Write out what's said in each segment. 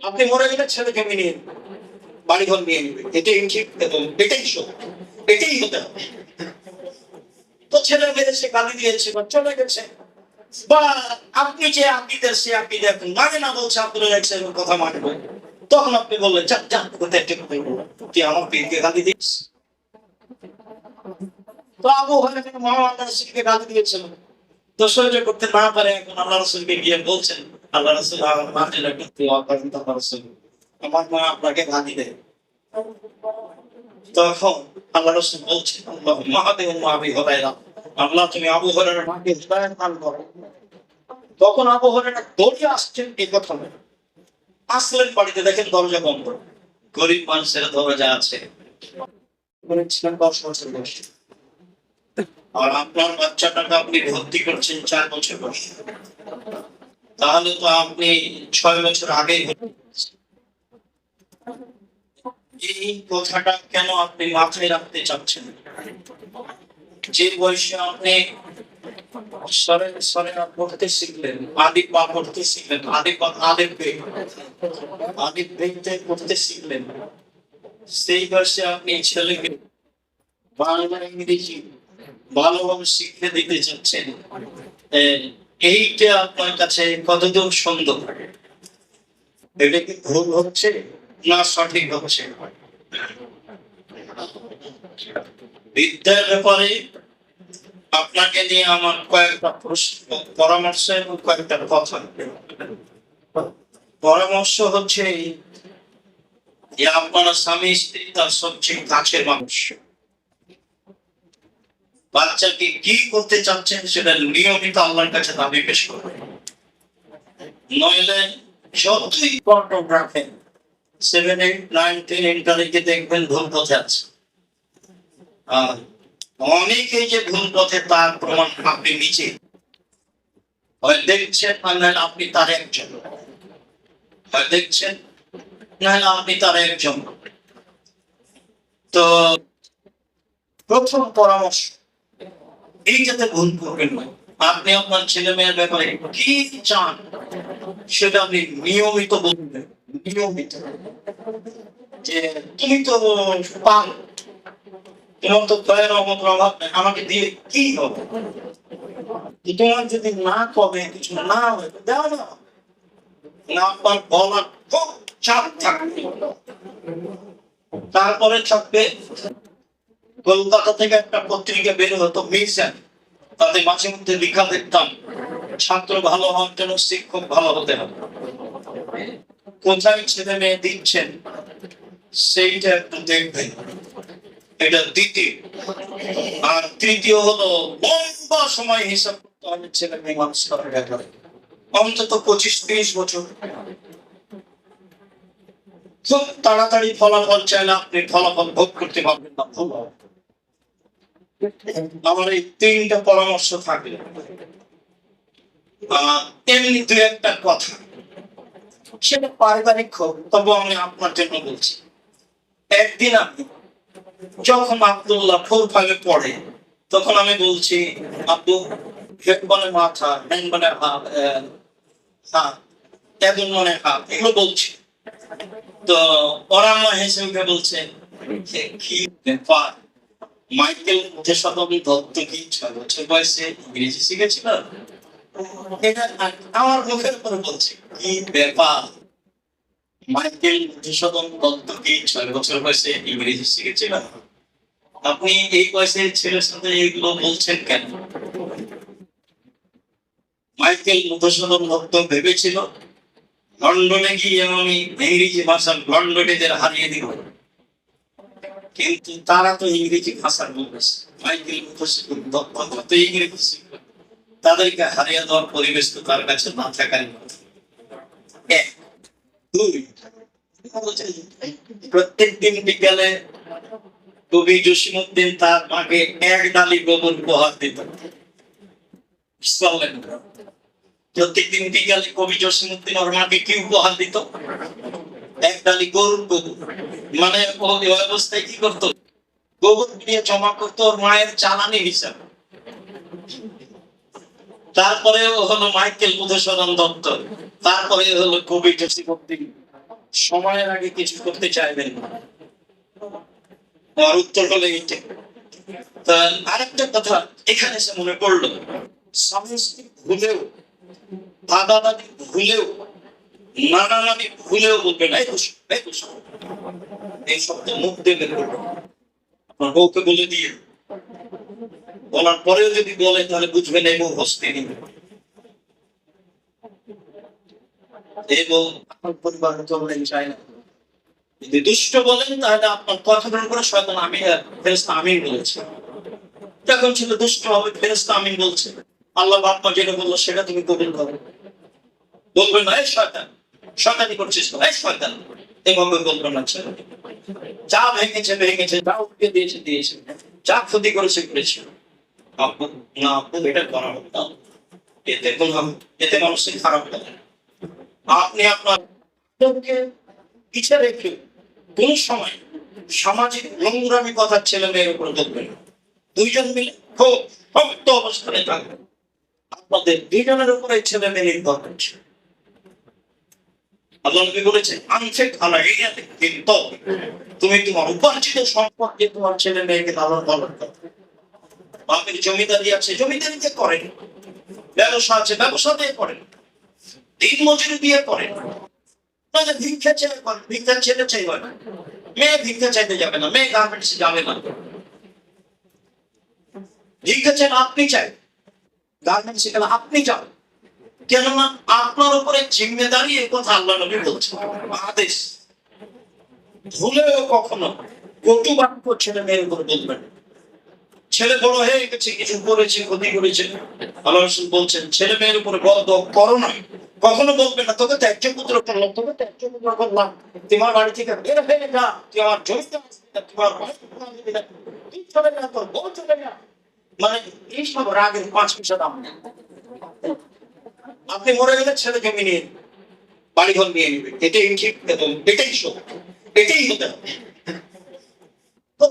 আপনি মরে গেলে ছেলেকে নিয়ে নেবে বাড়িঘর নিয়ে নেবে। এটাই ঠিক এটাই এটাই হতে হবে। তো ছেলে মেয়ে গালি দিয়েছে বা চলে গেছে। বা আপনি যে আকিদের সে আকিদে এখন মানে না বলছে কথা মানবো তখন আপনি বললেন যাক যাক কোথায় কথা তুই আমার পীরকে গালি দিস। তো আবু হয়তো মোহাম্মদ রসুলকে গালি দিয়েছিল? তো সহ্য করতে না পারে এখন আল্লাহ রসুলকে গিয়ে বলছেন আল্লাহ মা আপনাকে তখন বলছেন তুমি আবু হরের মাকে তখন আসছেন এই কথা। আসলেন বাড়িতে, দেখেন দরজা বন্ধ। গরিব মানুষের দরজা আছে। দশ বছর আর আপনার বাচ্চাটাকে আপনি ভর্তি করছেন চার বছর বয়সে। তাহলে তো আপনি ছয় বছর আগে এই কথাটা কেন আপনি মাথায় রাখতে চাচ্ছেন? যে বয়সে আপনি সরে সরে পড়তে শিখলেন আদি পা পড়তে শিখলেন আদি পা আদি বেগ আদি বেগতে পড়তে শিখলেন, সেই বয়সে আপনি ছেলেকে বাংলা ইংরেজি ভালোভাবে শিক্ষা দিতে চাচ্ছেন এইটা আপনার কাছে কতদূর সুন্দর এটা কি ভুল হচ্ছে? না সঠিক হচ্ছে? বিদ্যার ব্যাপারে আপনাকে নিয়ে আমার কয়েকটা প্রশ্ন, পরামর্শ এবং কয়েকটা কথা। পরামর্শ হচ্ছে যে আপনার স্বামী স্ত্রী তার সবচেয়ে কাছের মানুষ। বাচ্চাকে কি করতে চাচ্ছেন সেটা নিয়মিত আল্লাহর কাছে দাবি পেশ করবেন নইলে যতই control seven eight nine ten ইন্টারনেটে দেখবেন ভুল পথে আছে। আর অনেকেই যে ভুল পথে তার প্রমাণ আপনি নিচে হয় দেখছেন নয় আপনি তার একজন। হয় দেখছেন নয় আপনি তার একজন। তো প্রথম পরামর্শ এই যাতে ভুল করবেন না। আপনি আপনার ছেলে মেয়ের ব্যাপারে কি চান, সেটা আপনি নিয়মিত বলবেন। নিয়মিত। যে তুমি তো পান তো দয়ের রহমতের অভাব আমাকে দিয়ে কি হবে? তোমার যদি না কবে কিছু না হয়, তো দাও না। না আপনার বলার খুব চাপ থাকবে তারপরে থাকবে কলকাতা থেকে একটা পত্রিকা বের হতো মিশন তাতে মাঝে মধ্যে লেখা দেখতাম, ছাত্র ভালো হওয়ার জন্য শিক্ষক ভালো হতে হবে। কোথায় ছেলে মেয়ে দিচ্ছেন, সেইটা একটু দেখবেন। এটা দ্বিতীয়। আর তৃতীয় হলো, লম্বা সময় হিসাব করতে হবে, ছেলে মেয়ে মানুষ অন্তত পঁচিশ তিরিশ বছর। খুব তাড়াতাড়ি ফলাফল চাইলে আপনি ফলাফল ভোগ করতে পারবেন না, ভুল। আমার এই তিনটা পরামর্শ থাকবে। এমনি দু একটা কথা। সেটা পারিবারিক হোক, তবু আমি আপনার জন্য বলছি, একদিন আমি যখন পড়ে, তখন আমি বলছি আব্দু মাথা হ্যান্ড মানে হাত হাত এদন মানে হাত, এগুলো বলছি। তো ওরা আমার হেসে বলছে কি ব্যাপার? মাইকেল দেশাদম দত্ত কি ছয় বছর বয়সে ইংরেজি শিখেছিল? আমার মুখের উপরে বলছে, কি ব্যাপার? মাইকেল দেশাদম দত্ত কি ছয় বছর বয়সে ইংরেজি শিখেছিল? আপনি এই বয়সের ছেলের সাথে এইগুলো বলছেন কেন? মাইকেল মধুসূদন দত্ত ভেবেছিল, লন্ডনে গিয়ে আমি ইংরেজি ভাষা লন্ডনেদের হারিয়ে দিব। কিন্তু তারা তো ইংরেজি ভাষার তাদেরকে হারিয়ে দেওয়ার পরিবেশ তো তার কাছে না দুই প্রত্যেক দিন বিকালে কবি জসিমুদ্দিন তার মাকে এক ডালি গোবর উপহার দিত। প্রত্যেকদিন বিকালে কবি জসিমুদ্দিন ওর মাকে কি উপহার দিত? এক গরুর গোবর মানে ওই অবস্থায় কি করতো? গোবর দিয়ে জমা করতো ওর মায়ের চালানি হিসাবে। তারপরে হলো মাইকেল মধুসূদন দত্ত। তারপরে হলো কবি জসিমুদ্দিন সময়ের আগে কিছু করতে চাইবেন না। আর উত্তর হলো এইটা তা আরেকটা কথা, এখানে এসে মনে পড়ল, স্বামী ভুলেও দাদা দাদি ভুলেও নানা নানি ভুলেও বলবেন এই দোষ এই এই শব্দ মুখ করবেন আপনার বউকে বলে দিয়ে বলার পরেও যদি বলে, তাহলে বুঝবেন এই বউ হস্তে নিবে এই বউ আপনার পরিবারের চললেন চায় না। যদি দুষ্ট বলেন, তাহলে আপনার কথাটার উপরে শয়তান আমি ফেরেস্তা আমিন বলেছে। যখন ছিল দুষ্ট হবে ফেরেস্তা আমিন বলছে। আল্লাহ বাপ্পা যেটা বলল, সেটা তুমি কবিল করো। বলবে না শয়তান। শয়তানি করছিস তো, এই শয়তান এইভাবে বলবে না ছেলে যা ভেঙেছে ভেঙেছে যা উঠে দিয়েছে দিয়েছে। যা ক্ষতি করেছে করেছে। না এটা করা হবে এতে কোনো এতে মানুষের খারাপ না। আপনি আপনার লোককে পিছিয়ে রেখে কোন সময় সামাজিক নোংরামি কথার ছেলে মেয়ের উপরে দুইজন মিলে খুব শক্ত অবস্থানে থাকবেন। আপনাদের দুইজনের উপরে ছেলে মেয়ে নির্ভর করছে। আল্লাহ নবী বলেছেন আনফেক আলা ইয়াতে কিন্তু তুমি তোমার উপার্জিত সম্পদ তোমার ছেলে মেয়েকে লালন পালন করো। বাপের জমিদারি আছে জমিদারিতে করেন ব্যবসা আছে, ব্যবসা দিয়ে করেন দিন মজুরি দিয়ে করেন তাহলে ভিক্ষা ছেলে করেন ভিক্ষা ছেলে চাইবে না। মেয়ে ভিক্ষা চাইতে যাবে না, মেয়ে গার্মেন্টসে যাবে না। ভিক্ষা চাইলে আপনি চাই গার্মেন্টসে গেলে আপনি যান কেননা আপনার উপরে জিম্মেদারি এই কথা আল্লাহ নবী বলছেন। আদেশ ভুলেও কখনো কটু বাক্য ছেলে মেয়ের উপর বলবেন। ছেলে বড় হয়ে গেছে কিছু করেছে ক্ষতি করেছে। আল্লাহ রসুল বলছেন ছেলে মেয়ের উপরে বল করো না। কখনো বলবে না তোকে ত্যায্য পুত্র করলাম তোকে ত্যায্য পুত্র করলাম। তোমার বাড়ি থেকে বের হয়ে যা তুই আমার জমিতে আসবি না, তোমার না, তুই চলে যা তোর বউ চলে যা। মানে এইসব রাগের পাঁচ পয়সা দাম। আপনি মরে গেলে ছেলে জমি নিয়ে। বাড়িঘর নিয়ে নিবে। এটাই ঠিক এবং এটাই সত্য। এটাই হতে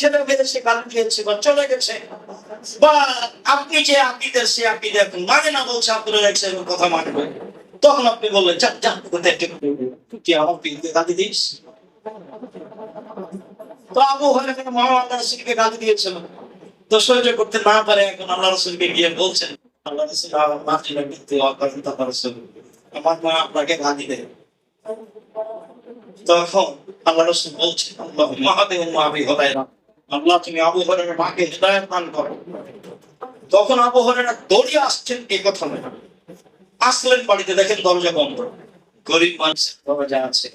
ছেলে বেঁধেছে গান খেয়েছে বা চলে গেছে। বা আপনি যে আকিদের সে আকিদ এখন মানে না বলছে আপনার এক কথা মানবে তখন আপনি বললেন, যা যা একটা তুই আমার দিস? তো আবু হলে আল্লাহ রসুলকে গালি দিয়েছিল। তো সহ্য করতে না পারে এখন আল্লাহ রসুলকে গিয়ে বলছেন দেয়। তখন আল্লাহ রসুল বলছেন, আল্লাহ মহাদেব মাবি হদায় আল্লাহ, তুমি আবু হরের মাকে হৃদয় দান করো। তখন আবু হরেরা দৌড়িয়ে আসছেন, এই কথা নয় আসলেন বাড়িতে, দেখেন দরজা বন্ধ। গরিব মানুষের দরজা আছে।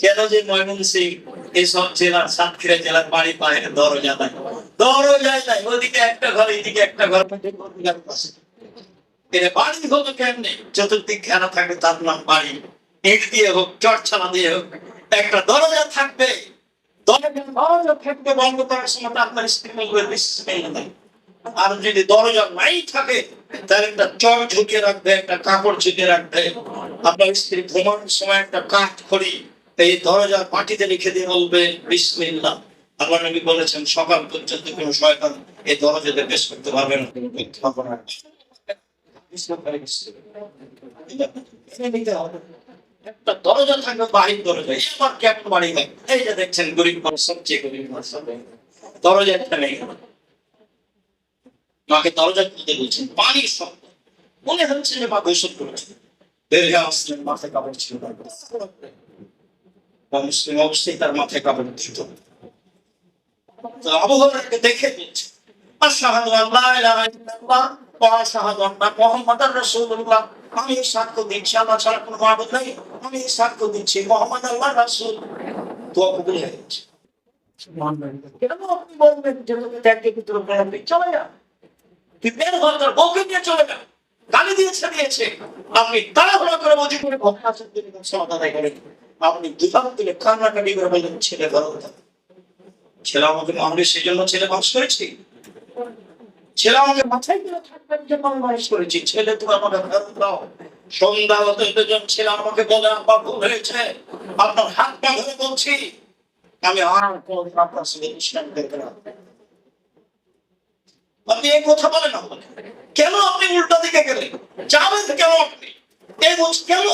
কেন যে ময়মনসিং এইসব জেলার সাতক্ষীরা জেলার বাড়ি পায়ে দরজা নাই দরজায় নাই, ওদিকে একটা ঘর এদিকে একটা ঘর। বাড়ি কেমনে? চতুর্দিক থাকবে তার নাম বাড়ি। ইট দিয়ে হোক দিয়ে হোক, একটা দরজা থাকবে। আর যদি দরজা নাই থাকে, তাহলে একটা চট ঝুঁকে রাখবে, একটা কাপড় ঝুঁকে রাখবে। আপনার স্ত্রী ঘুমানোর সময় একটা কাঠ খড়ি, এই দরজার মাটিতে লিখে দিয়ে বলবে, বিসমিল্লাহ। আল্লাহ নবী বলেছেন, সকাল পর্যন্ত কোন শয়তান এই দরজাতে করতে পারবে না দরজা একটা নেই। মাকে দরজা বলছেন মনে হচ্ছে যে মাথায় কাপড় ছিল মুসলিম অবশ্যই তার মাথায় কাপড় ছিল। দেখে রাসূলুল্লাহ আমি সাক্ষ্য দিচ্ছি ছাড়া কোনো মাবুদ নেই আমি সাক্ষ্য দিচ্ছি মোহাম্মদ আল্লাহ কবুল হয়ে গেছে কেন আপনি বলবেন যে তুমি ত্যাগকে ভিতরে চলে যা তুই বের হয়ে তোর বউকে নিয়ে চলে যা গালি দিয়েছে দিয়েছে আপনি তাড়াহুড়ো করে বুঝি করে সত্যি সমাধান আপনি দুধাপ থেকে কান্নাকাটি করে বললেন, ছেলে ভালো ছেলে আমাকে সেই জন্য ছেলে মানুষ করেছি? ছেলে আমাকে মাথায় জন্য আমি করেছি। ছেলে তুমি আমাকে ফেরত দাও। সন্ধ্যা হতে যখন ছেলে আমাকে বলে আব্বা ভুল হয়েছে। আপনার হাত পা ধরে বলছি, আমি আর আপনার সঙ্গে না। আপনি এই কথা বলেন বলে কেন আপনি উল্টা দিকে গেলেন? যাবেন কেন আপনি? এই বলছি, কেন?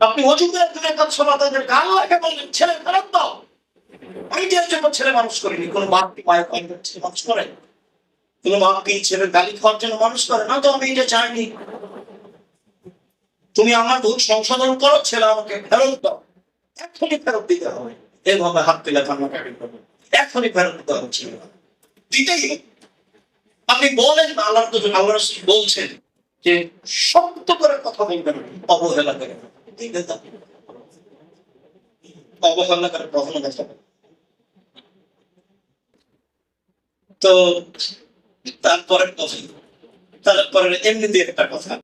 আপনি অজুদের দিনের কথা তাদের গান লাগে বললেন? ছেলে ফেরত দাও আমি যে জন্য ছেলে মানুষ করিনি, কোন বাপ কি মায়ের কয়েক ছেলে মানুষ করে? কোন বাপ কি ছেলে গালি খাওয়ার জন্য মানুষ করে? না তো আমি এটা চাইনি। তুমি আমার ভুল সংশোধন করো, ছেলে আমাকে ফেরত দাও। এখনই ফেরত দিতে হবে। এভাবে হাত তুলে কান্নাকাটি করবে এখনই ফেরত দিতে হবে ছেলে দিতেই আপনি বলেন আল্লাহ আল্লাহ বলছেন যে শক্ত করে কথা বলবেন, অবহেলা করে। অবহেলা করে কখনো দেখা যাবে না। তো তারপরে কথা তারপরের এমনিতে একটা কথা